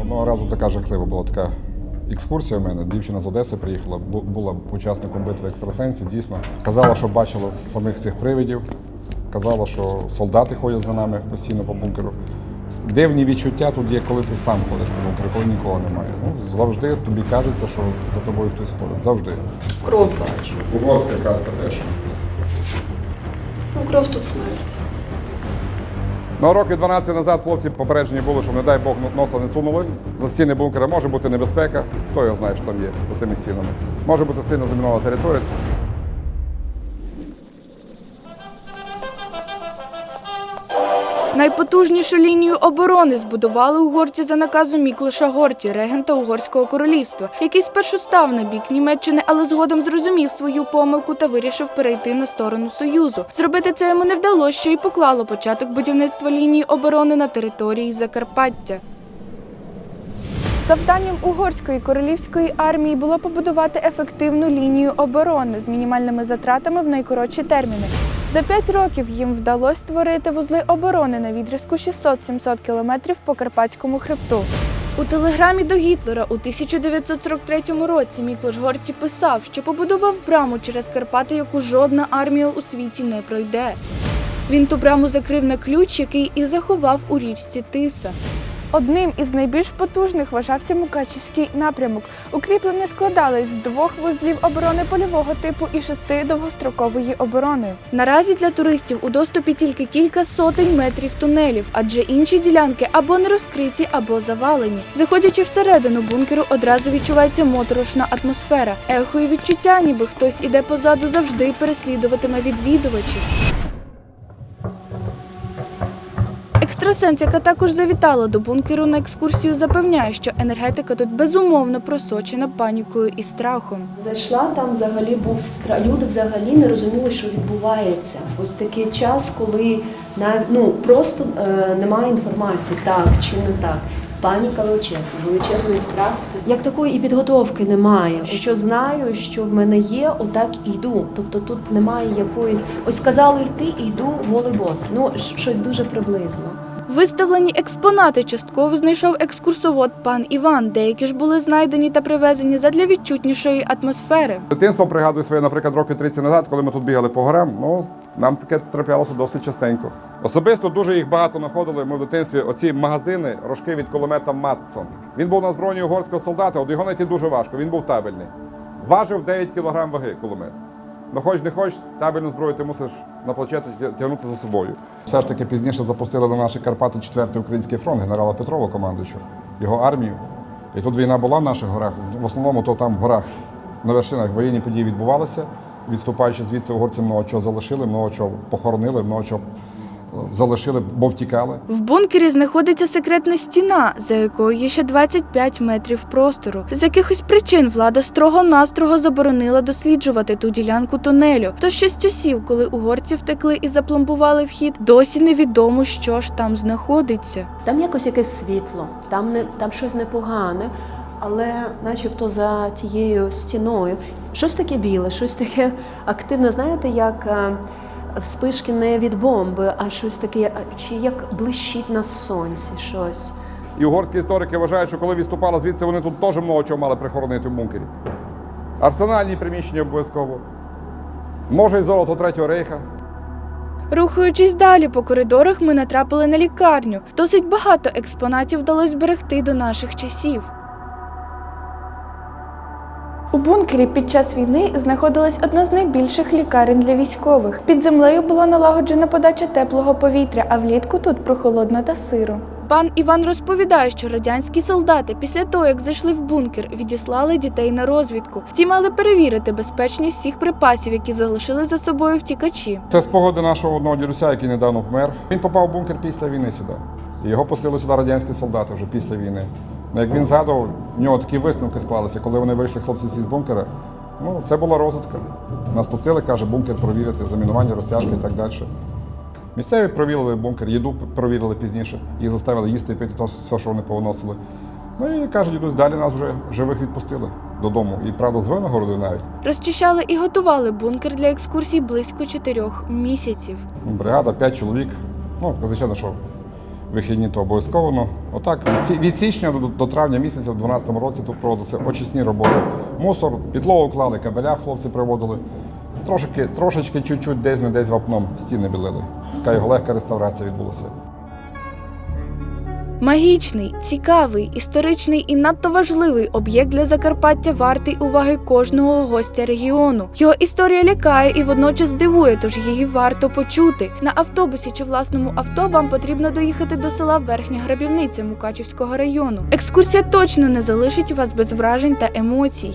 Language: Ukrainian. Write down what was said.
Одного разу така жахлива була така екскурсія у мене. Дівчина з Одеси приїхала, була учасником битви екстрасенсів, дійсно. Казала, що бачила самих цих привидів, казала, що солдати ходять за нами постійно по бункеру. Дивні відчуття тут є, коли ти сам ходиш по бункеру, коли нікого немає. Ну, Завжди тобі кажеться, що за тобою хтось ходить. Завжди. Кров бачу. Угорська казка теж. Кров тут смерть. Ну, років 12 назад хлопці попереджені були, що не дай Бог носа не сунули. За стіни бункера може бути небезпека. Хто його знає, що там є за тими стінами. Може бути сильно замінована територія. Найпотужнішу лінію оборони збудували угорці за наказом Міклоша Горті, регента Угорського королівства, який спершу став на бік Німеччини, але згодом зрозумів свою помилку та вирішив перейти на сторону Союзу. Зробити це йому не вдалося, що й поклало початок будівництва лінії оборони на території Закарпаття. Завданням угорської королівської армії було побудувати ефективну лінію оборони з мінімальними затратами в найкоротші терміни. За п'ять років їм вдалося створити вузли оборони на відрізку 600-700 кілометрів по Карпатському хребту. У телеграмі до Гітлера у 1943 році Міклош Горті писав, що побудував браму через Карпати, яку жодна армія у світі не пройде. Він ту браму закрив на ключ, який і заховав у річці Тиса. Одним із найбільш потужних вважався Мукачівський напрямок. Укріплення складались з двох вузлів оборони польового типу і шести довгострокової оборони. Наразі для туристів у доступі тільки кілька сотень метрів тунелів, адже інші ділянки або не розкриті, або завалені. Заходячи всередину бункеру, одразу відчувається моторошна атмосфера. Ехо і відчуття, ніби хтось іде позаду, завжди переслідуватиме відвідувачів. Екстрасенс, яка також завітала до бункеру на екскурсію, запевняє, що енергетика тут безумовно просочена панікою і страхом. Зайшла там взагалі був страх. Люди взагалі не розуміли, що відбувається. Ось такий час, коли ну, просто е, немає інформації, так чи не так. Паніка величезна, величезний страх. Як такої і підготовки немає. Що знаю, що в мене є, отак йду. Тобто тут немає якоїсь. Ось сказали йти, йду голий бос. Ну, щось дуже приблизно. Виставлені експонати частково знайшов екскурсовод пан Іван. Деякі ж були знайдені та привезені задля відчутнішої атмосфери. Дитинство пригадую своє, наприклад, років 30 назад, коли ми тут бігали по горам. Ну, нам таке траплялося досить частенько. Особисто дуже їх багато знаходили. Ми в дитинстві оці магазини, рожки від кулемета Матсон. Він був на збройні угорського солдата, от його знайти дуже важко. Він був табельний. Важив 9 кг ваги кулемет. Ну, хоч не хоч, табельну зброю ти мусиш на плече тягнути за собою. Все ж таки пізніше запустили на наші Карпати 4-й український фронт генерала Петрова, командуючого, його армію. І тут війна була в наших горах. В основному то там в горах на вершинах воєнні події відбувалися. Відступаючи звідси, угорці много чого залишили, много чого похоронили, много чого залишили, бо втікали. В бункері знаходиться секретна стіна, за якою є ще 25 метрів простору. З якихось причин влада строго-настрого заборонила досліджувати ту ділянку тунелю. Тож ще з часів, коли угорці втекли і запломбували вхід, досі невідомо, що ж там знаходиться. Там якось якесь світло, там не там щось непогане, але начебто за тією стіною щось таке біле, щось таке активне. Знаєте, як е, вспишки не від бомби, а щось таке, чи як блищить на сонці щось. І угорські історики вважають, що коли відступали звідси, вони тут теж много чого мали прихоронити в бункері. Арсенальні приміщення обов'язково. Може, і золото Третього рейха. Рухаючись далі по коридорах, ми натрапили на лікарню. Досить багато експонатів вдалося зберегти до наших часів. Бункері під час війни знаходилась одна з найбільших лікарень для військових. Під землею була налагоджена подача теплого повітря, а влітку тут прохолодно та сиро. Пан Іван розповідає, що радянські солдати після того, як зайшли в бункер, відіслали дітей на розвідку. Ті мали перевірити безпечність всіх припасів, які залишили за собою втікачі. Це спогади нашого одного дідуся, який недавно помер. Він попав в бункер після війни сюди. Його пустили сюди радянські солдати вже після війни. Ну, як він згадував, в нього такі висновки склалися, коли вони вийшли хлопці з бункера. Ну, це була розвідка. Нас пустили, каже, бункер провірити, замінування, розтяжки і так далі. Місцеві провірили бункер, їду провірили пізніше, їх заставили їсти і пити то все, що вони повиносили. Ну і каже, дідусь, далі нас вже живих відпустили додому. І правда, з винагородою навіть. Розчищали і готували бункер для екскурсій близько чотирьох місяців. Бригада, 5 чоловік. Ну, звичайно, що вихідні, то обов'язково. Ну, Отак, від, від січня до, до травня місяця в 2012 році тут проводилися очисні роботи. Мусор, підлогу клали, кабеля хлопці приводили. Трошки, трошечки, чуть-чуть десь не десь вапном стіни білили. Така його легка реставрація відбулася. Магічний, цікавий, історичний і надто важливий об'єкт для Закарпаття вартий уваги кожного гостя регіону. Його історія лякає і водночас дивує, тож її варто почути. На автобусі чи власному авто вам потрібно доїхати до села Верхня Грабівниця Мукачівського району. Екскурсія точно не залишить вас без вражень та емоцій.